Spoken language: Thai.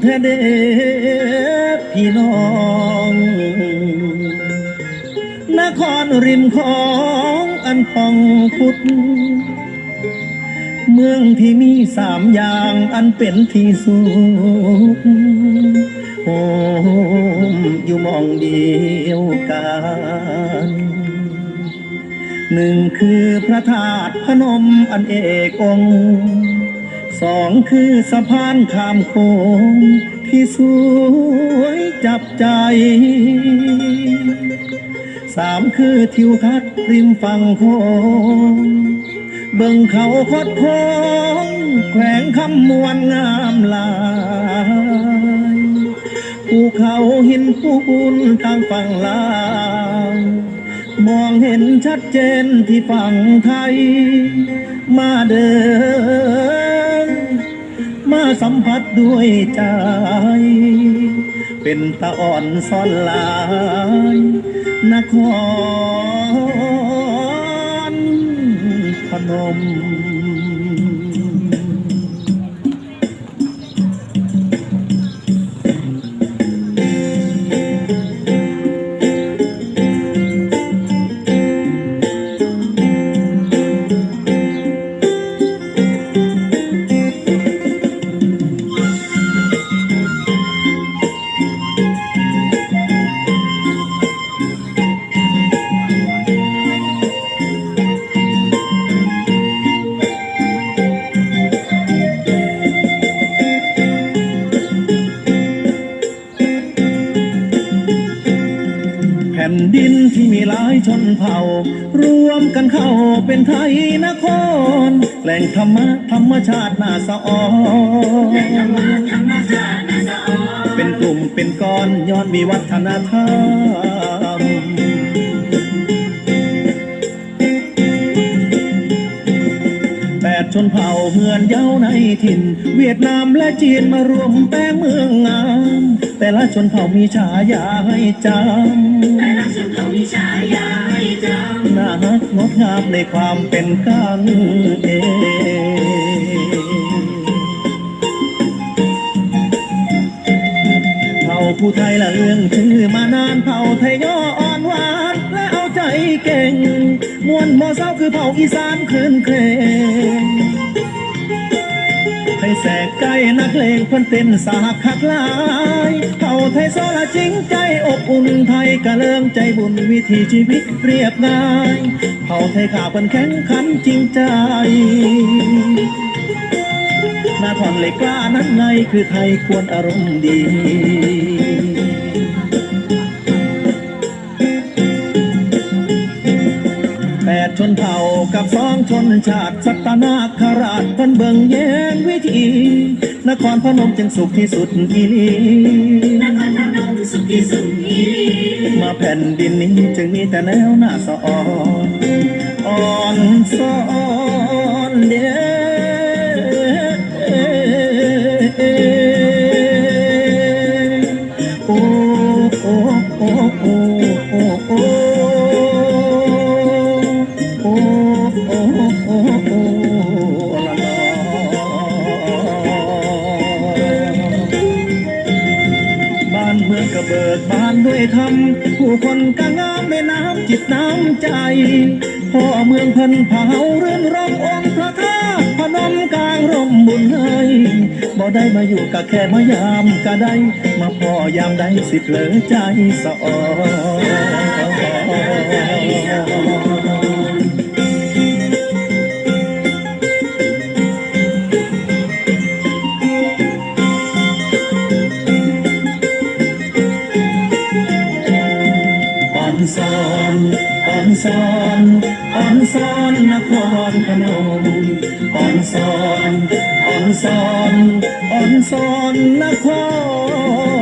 แท้เด้พี่น้อง นครริมของอันพองพุทธเมืองที่มีสามอย่างอันเป็นที่สุดโอ้อยู่มองเดียวกันหนึ่งคือพระธาตุพนมอันเอกองค์ สองคือสะพานข้ามโขงที่สวยจับใจ สามคือทิวทัศน์ริมฝั่งโขงเบิ่งเขาคดโค้งแขวงคำมวนงามหลายภูเขาหินปูนทางฝั่งลาวมองเห็นชัดเจนที่ฝั่งไทย มาเดิน ด้วยใจ เป็นตาอ่อนซ่อนลายนครพนม ดินที่มีหลายชนเผ่า รวมกันเข้าเป็นไทยนคร แหล่งธรรมะธรรมชาติน่าสะออนเป็นกลุ่มเป็นก้อนย้อนมีวัฒนธรรมแปดชนเผ่าเฮือนเย้าในถิ่น เวียดนามและจีนมารวมแป้งเมืองงาม แต่ละชนเผ่ามีฉายาให้จำแต่ละชนเขามีฉายาให้จำน่ารักงดงามในความเป็นกันเองเผ่าผู้ไทยละเรื่องชื่อมานานเผ่าไทยย่ออ่อนหวานและเอาใจเก่ง มวนมอเศร้าคือเผ่าอีสานคืนเครง แสกใกล้นักเลงเพิ่นเต้นสาหักคักลายเผ่าไทยโซละจริงใจอบอุ่นไทยกะเลิงใจบุญวิถีชีวิตเรียบง่ายเผ่าไทยข่าเพิ่นแข็งขันจริงใจนาทอนเล็กกล้านั้นไงคือไทยควรอารมณ์ดี ปดชนเผ่ากับสองชนชาติสัตนาคราชเพิ่นเบิ่งแยงวิธี นครพนมจึงสุขที่สุดอีหลีนครพนมสุขที่สุดอีลีมาแผ่นดินนี้จึงมีแต่แนวหน้าสะอ่อนอ่อนสอนเด้โคนก็งามแม่น้ำจิตน้ำใจ พ่อเมืองเพิ่นเผาเรื่องรมองค์พระธาตุพนมกลางร่มบุญเฮยบ่ได้มาอยู่ก็แค่มายามก็ได้มาพ่อยามใดสิเหลอใจสะออ นนครพนมอ่อนซอนอ่อนซอนอ่อนซอนนคร